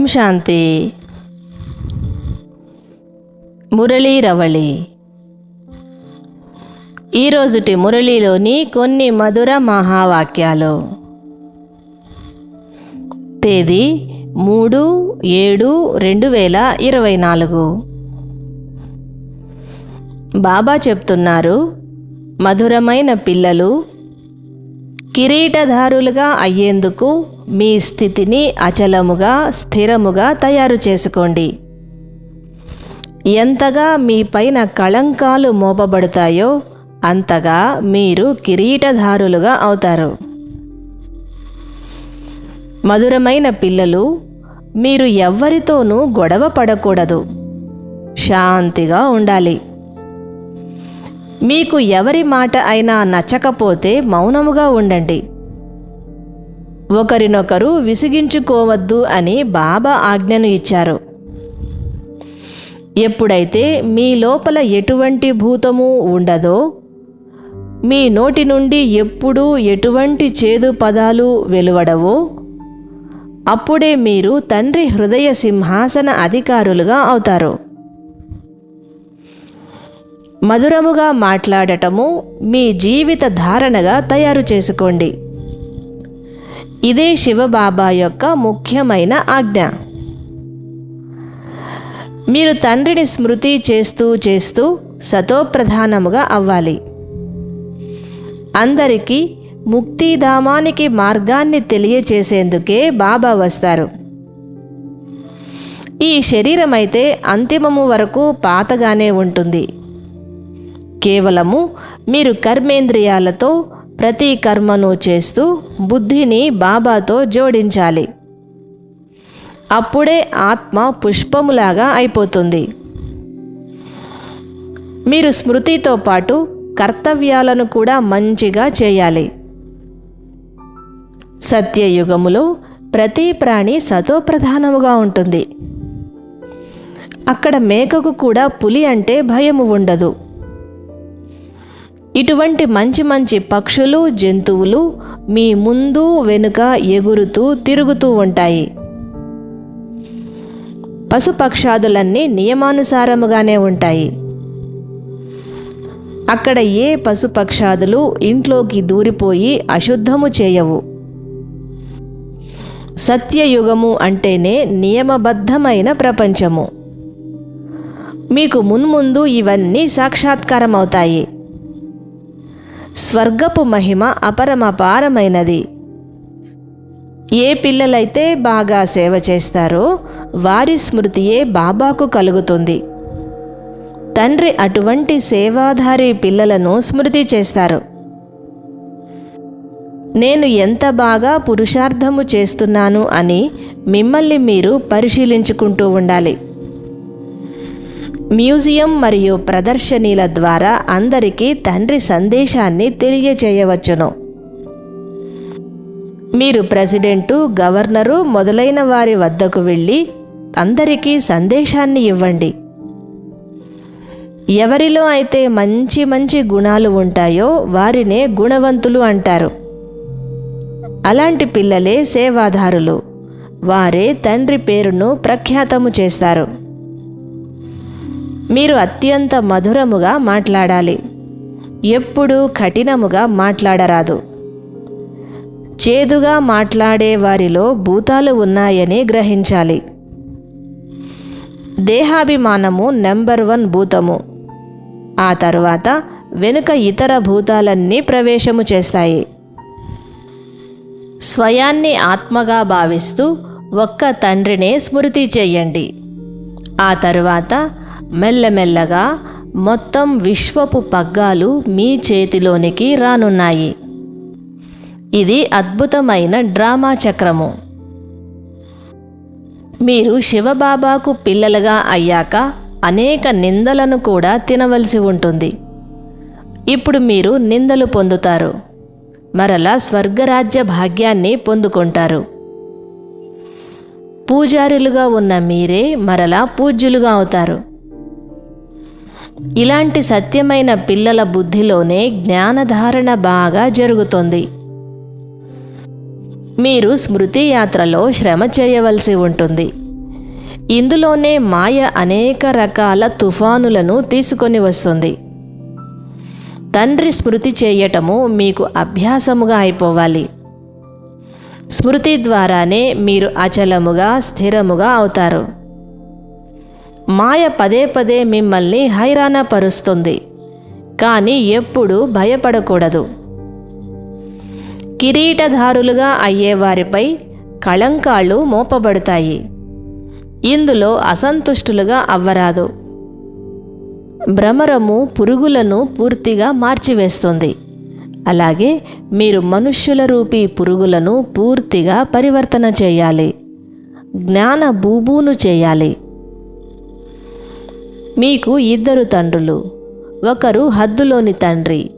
ఓం శాంతి. మురళీ రవళి. ఈరోజుటి మురళీలోని కొన్ని మధుర మహావాక్యాలు. తేదీ మూడు ఏడు రెండు వేల ఇరవై నాలుగు. బాబా చెప్తున్నారు మధురమైన పిల్లలు కిరీటధారులుగా అయ్యేందుకు మీ స్థితిని అచలముగా స్థిరముగా తయారు చేసుకోండి. ఎంతగా మీ పైన కళంకాలు మోపబడతాయో అంతగా మీరు కిరీటధారులుగా అవుతారు. మధురమైన పిల్లలు మీరు ఎవ్వరితోనూ గొడవ పడకూడదు. శాంతిగా ఉండాలి. మీకు ఎవరి మాట అయినా నచ్చకపోతే మౌనముగా ఉండండి. ఒకరినొకరు విసిగించుకోవద్దు అని బాబా ఆజ్ఞను ఇచ్చారు. ఎప్పుడైతే మీ లోపల ఎటువంటి భూతము ఉండదో మీ నోటి నుండి ఎప్పుడూ ఎటువంటి చేదు పదాలు వెలువడవో అప్పుడే మీరు తండ్రి హృదయ సింహాసన అధికారులుగా అవుతారు. మధురముగా మాట్లాడటము మీ జీవిత ధారణగా తయారు చేసుకోండి. ఇదే శివబాబా యొక్క ముఖ్యమైన ఆజ్ఞ. మీరు తండ్రిని స్మృతి చేస్తూ చేస్తూ సతోప్రధానముగా అవ్వాలి. అందరికీ ముక్తిధామానికి మార్గాన్ని తెలియచేసేందుకే బాబా వస్తారు. ఈ శరీరం అయితే అంతిమము వరకు పాతగానే ఉంటుంది. కేవలము మీరు కర్మేంద్రియాలతో ప్రతి కర్మను చేస్తూ బుద్ధిని బాబాతో జోడించాలి. అప్పుడే ఆత్మ పుష్పములాగా అయిపోతుంది. మీరు స్మృతితో పాటు కర్తవ్యాలను కూడా మంచిగా చేయాలి. సత్యయుగములో ప్రతి ప్రాణి సతోప్రధానముగా ఉంటుంది. అక్కడ మేకకు కూడా పులి అంటే భయము ఉండదు. ఇటువంటి మంచి మంచి పక్షులు జంతువులు మీ ముందు వెనుక ఎగురుతూ తిరుగుతూ ఉంటాయి. పశుపక్షాదులన్నీ నియమానుసారముగానే ఉంటాయి. అక్కడ ఏ పశుపక్షాదులు ఇంట్లోకి దూరిపోయి అశుద్ధము చేయవు. సత్యయుగము అంటేనే నియమబద్ధమైన ప్రపంచము. మీకు మున్ముందు ఇవన్నీ సాక్షాత్కారం అవుతాయి స్వర్గపు మహిమ అపరమపారమైనది ఏ పిల్లలైతే బాగా సేవ చేస్తారో వారి స్మృతియే బాబాకు కలుగుతుంది. తండ్రి అటువంటి సేవాధారి పిల్లలను స్మృతి చేస్తారు. నేను ఎంత బాగా పురుషార్థము చేస్తున్నాను అని మిమ్మల్ని మీరు పరిశీలించుకుంటూ ఉండాలి. మ్యూజియం మరియు ప్రదర్శనీల ద్వారా అందరికీ తండ్రి సందేశాన్ని తెలియచేయవచ్చును. మీరు ప్రెసిడెంటు గవర్నరు మొదలైన వారి వద్దకు వెళ్ళి అందరికీ సందేశాన్ని ఇవ్వండి. ఎవరిలో అయితే మంచి మంచి గుణాలు ఉంటాయో వారినే గుణవంతులు అంటారు. అలాంటి పిల్లలే సేవాదారులు. వారే తండ్రి పేరును ప్రఖ్యాతము చేస్తారు. మీరు అత్యంత మధురముగా మాట్లాడాలి. ఎప్పుడూ కఠినముగా మాట్లాడరాదు. చేదుగా మాట్లాడే వారిలో భూతాలు ఉన్నాయని గ్రహించాలి. దేహాభిమానము నెంబర్ వన్ భూతము. ఆ తరువాత వెనుక ఇతర భూతాలన్నీ ప్రవేశము చేస్తాయి. స్వయాన్ని ఆత్మగా భావిస్తూ ఒక్క తండ్రినే స్మృతి చేయండి. ఆ తరువాత మెల్లమెల్లగా మొత్తం విశ్వపు పగ్గాలు మీ చేతిలోనికి రానున్నాయి. ఇది అద్భుతమైన డ్రామా చక్రము. మీరు శివబాబాకు పిల్లలుగా అయ్యాక అనేక నిందలను కూడా తినవలసి ఉంటుంది. ఇప్పుడు మీరు నిందలు పొందుతారు. మరలా స్వర్గరాజ్య భాగ్యాన్ని పొందుకుంటారు. పూజారులుగా ఉన్న మీరే మరలా పూజ్యులుగా అవుతారు. ఇలాంటి సత్యమైన పిల్లల బుద్ధిలోనే జ్ఞానధారణ బాగా జరుగుతుంది. మీరు స్మృతి యాత్రలో శ్రమ చేయవలసి ఉంటుంది. ఇందులోనే మాయ అనేక రకాల తుఫానులను తీసుకొని వస్తుంది. తండ్రి స్మృతి చేయటము మీకు అభ్యాసముగా అయిపోవాలి. స్మృతి ద్వారానే మీరు అచలముగా స్థిరముగా అవుతారు. మాయ పదే పదే మిమ్మల్ని హైరాణపరుస్తుంది కానీ ఎప్పుడు భయపడకూడదు. కిరీటధారులుగా అయ్యేవారిపై కళంకాళ్ళు మోపబడతాయి. ఇందులో అసంతుష్టులుగా అవ్వరాదు. భ్రమరము పురుగులను పూర్తిగా మార్చివేస్తుంది. అలాగే మీరు మనుష్యుల రూపీ పురుగులను పూర్తిగా పరివర్తన చేయాలి. జ్ఞాన బూబూను చేయాలి. మీకు ఇద్దరు తండ్రులు. ఒకరు హద్దులోని తండ్రి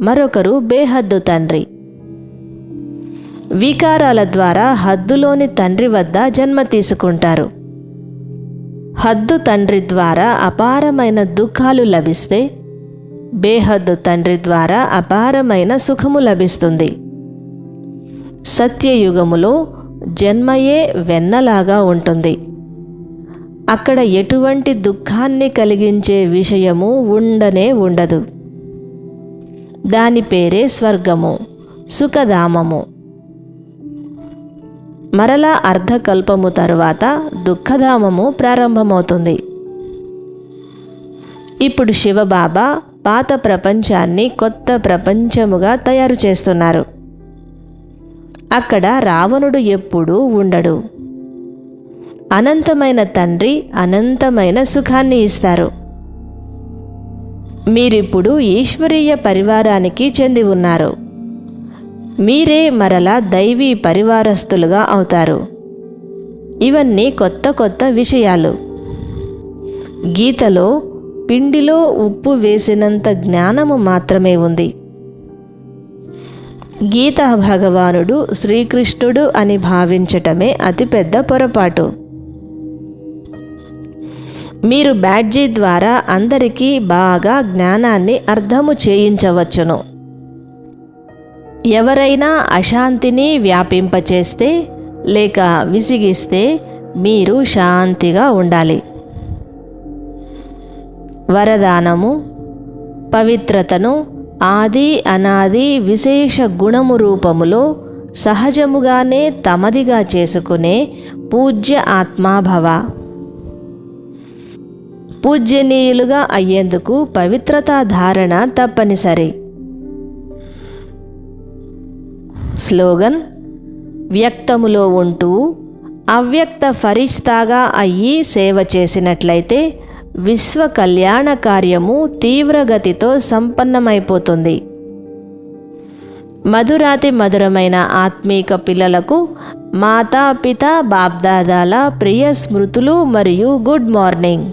మరొకరు బేహద్దు తండ్రి. వికారాల ద్వారా హద్దులోని తండ్రి వద్ద జన్మ తీసుకుంటారు. హద్దు తండ్రి ద్వారా అపారమైన దుఃఖాలు లభిస్తే బేహద్దు తండ్రి ద్వారా అపారమైన సుఖము లభిస్తుంది. సత్యయుగములో జన్మయే వెన్నలాగా ఉంటుంది. అక్కడ ఎటువంటి దుఃఖాన్ని కలిగించే విషయము ఉండనే ఉండదు. దాని పేరే స్వర్గము సుఖధామము. మరలా అర్ధకల్పము తరువాత దుఃఖధామము ప్రారంభమవుతుంది. ఇప్పుడు శివబాబా పాత ప్రపంచాన్ని కొత్త ప్రపంచముగా తయారు చేస్తున్నారు. అక్కడ రావణుడు ఎప్పుడూ ఉండడు. అనంతమైన తండ్రి అనంతమైన సుఖాన్ని ఇస్తారు. మీరిప్పుడు ఈశ్వరీయ పరివారానికి చెంది ఉన్నారు. మీరే మరలా దైవీ పరివారస్తులుగా అవుతారు. ఇవన్నీ కొత్త కొత్త విషయాలు. గీతలో పిండిలో ఉప్పు వేసినంత జ్ఞానము మాత్రమే ఉంది. గీతా భగవానుడు శ్రీకృష్ణుడు అని భావించటమే అతిపెద్ద పొరపాటు. మీరు బ్యాడ్జీ ద్వారా అందరికీ బాగా జ్ఞానాన్ని అర్థము చేయించవచ్చును. ఎవరైనా అశాంతిని వ్యాపింపచేస్తే లేక విసిగిస్తే మీరు శాంతిగా ఉండాలి. వరదానము పవిత్రతను ఆది అనాది విశేష గుణము రూపములో సహజముగానే తమదిగా చేసుకునే పూజ్య ఆత్మాభవ. పూజ్యనీయులుగా అయ్యేందుకు పవిత్రతా ధారణ తప్పనిసరి. స్లోగన్ వ్యక్తములో ఉంటూ అవ్యక్త ఫరిస్తాగా అయ్యి సేవ చేసినట్లయితే విశ్వ కళ్యాణ కార్యము తీవ్రగతితో సంపన్నమైపోతుంది. మధురాతి మధురమైన ఆత్మీక పిల్లలకు మాతా పిత బాప్దాదాల ప్రియ స్మృతులు మరియు గుడ్ మార్నింగ్.